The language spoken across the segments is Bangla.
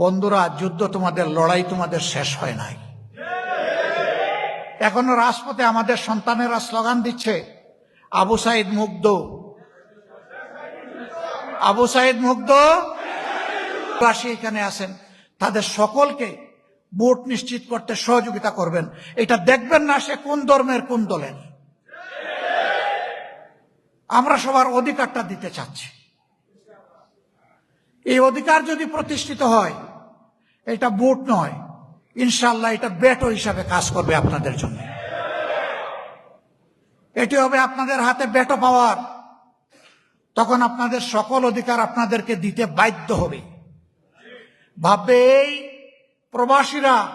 বন্ধুরা, যুদ্ধ তোমাদের, লড়াই তোমাদের শেষ হয় নাই। এখনও রাজপথে আমাদের সন্তানেরা স্লোগান দিচ্ছে, আবু সাইদ মুগ্ধ। আবু সাইদ মুগ্ধ? এখানে আছেন। তাদের সকলকে ভোট নিশ্চিত করতে সহযোগিতা করবেন। এটা দেখবেন না সে কোন ধর্মের, কোন দলের। আমরা সবার অধিকারটা দিতে চাচ্ছি। এই অধিকার যদি প্রতিষ্ঠিত হয় এটা ভোট নয়। ইনশাল্লাহ এটা বেটো হিসাবে কাজ করবে আপনাদের জন্য। এটি হবে আপনাদের হাতে বেটো পাওয়ার। তখন আপনাদের সকল অধিকার আপনাদেরকে দিতে বাধ্য হবে। ভাববে এই প্রবাসীরা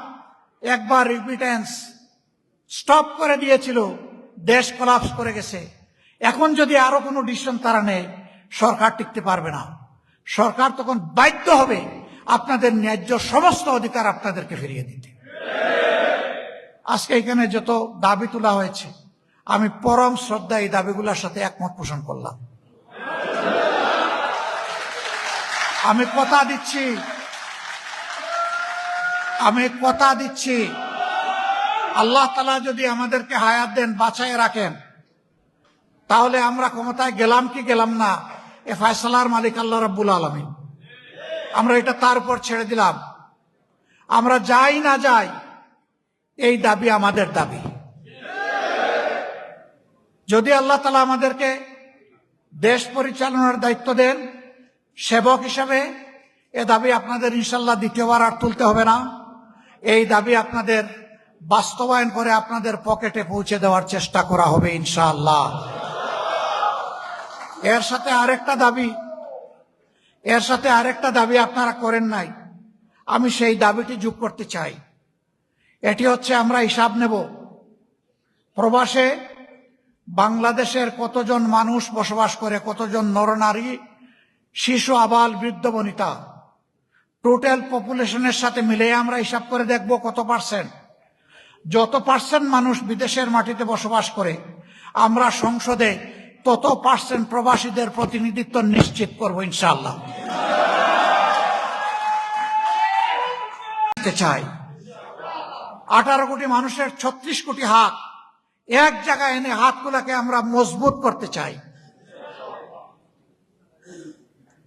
একবার রিপিটেন্স স্টপ করে দিয়েছিল, দেশ কলাপস করে গেছে। এখন যদি আরও কোনো ডিসিশন তারা নেয়, সরকার টিকতে পারবে না। সরকার তখন বাধ্য হবে আপনাদের ন্যায্য সমস্ত অধিকার আপনাদেরকে ফিরিয়ে দিতে। আজকে এখানে যত দাবি তোলা হয়েছে, আমি পরম শ্রদ্ধা এই দাবিগুলোর সাথে একমত পোষণ করলাম। আমি কথা দিচ্ছি, আমি কথা দিচ্ছি, আল্লাহ তালা যদি আমাদেরকে হায়াত দেন, বাঁচায় রাখেন, তাহলে আমরা ক্ষমতায় গেলাম কি গেলাম না, এ ফয়সালার মালিক আল্লাহ রাব্বুল আলমিন। আমরা এটা তার উপর ছেড়ে দিলাম। আমরা যাই না যাই, এই দাবি আমাদের দাবি। যদি আল্লাহ তালা আমাদেরকে দেশ পরিচালনার দায়িত্ব দেন, সেবক হিসাবে, এ দাবি আপনাদের ইনশাল্লাহ দ্বিতীয়বার আর তুলতে হবে না। এই দাবি আপনাদের বাস্তবায়ন করে আপনাদের পকেটে পৌঁছে দেওয়ার চেষ্টা করা হবে ইনশাআল্লাহ। এর সাথে আরেকটা দাবি এর সাথে আরেকটা দাবি আপনারা করেন নাই। আমি সেই দাবিটি যোগ করতে চাই। এটি হচ্ছে আমরা হিসাব নেব। প্রবাসে বাংলাদেশের কতজন মানুষ বসবাস করে, কতজন নরনারী, শিশু, আবাল, বৃদ্ধ, বনিতা। টোটাল পপুলেশনের সাথে মিলে আমরা হিসাব করে দেখব কত পার্সেন্ট যত পার্সেন্ট মানুষ বিদেশের মাটিতে বসবাস করে, আমরা সংসদে তত পার্সেন্ট প্রবাসীদের প্রতিনিধিত্ব নিশ্চিত করব ইনশাআল্লাহ। চাই। আঠারো কোটি মানুষের ছত্রিশ কোটি হাত। এক জায়গায় এনে হাতগুলাকে আমরা মজবুত করতে চাই।